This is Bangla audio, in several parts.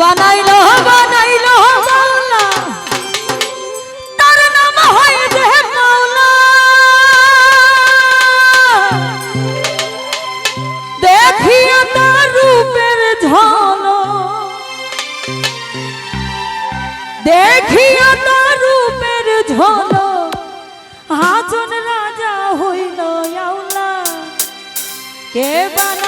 বানাইল বানাইল তার নাম হয় যে দেখিয়া তার রূপের ঝন দেখিয়া তার রূপের ঝন হাজন রাজা হইল আওলা। কে বানা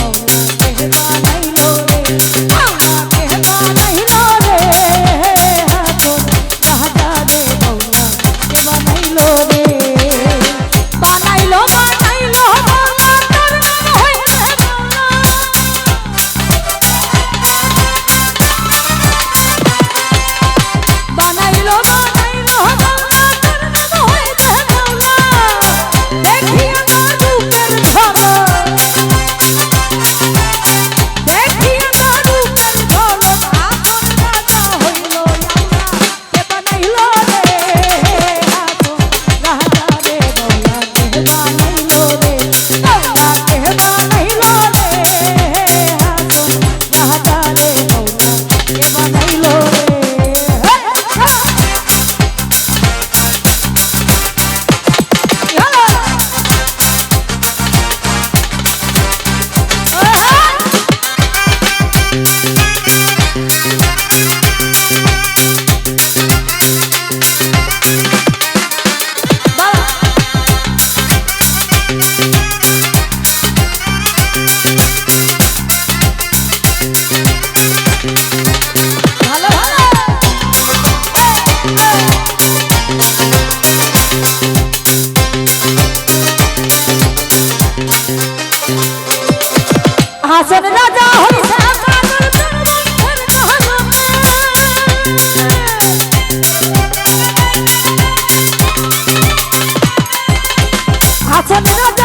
নাচের রাজা আছেন রাজা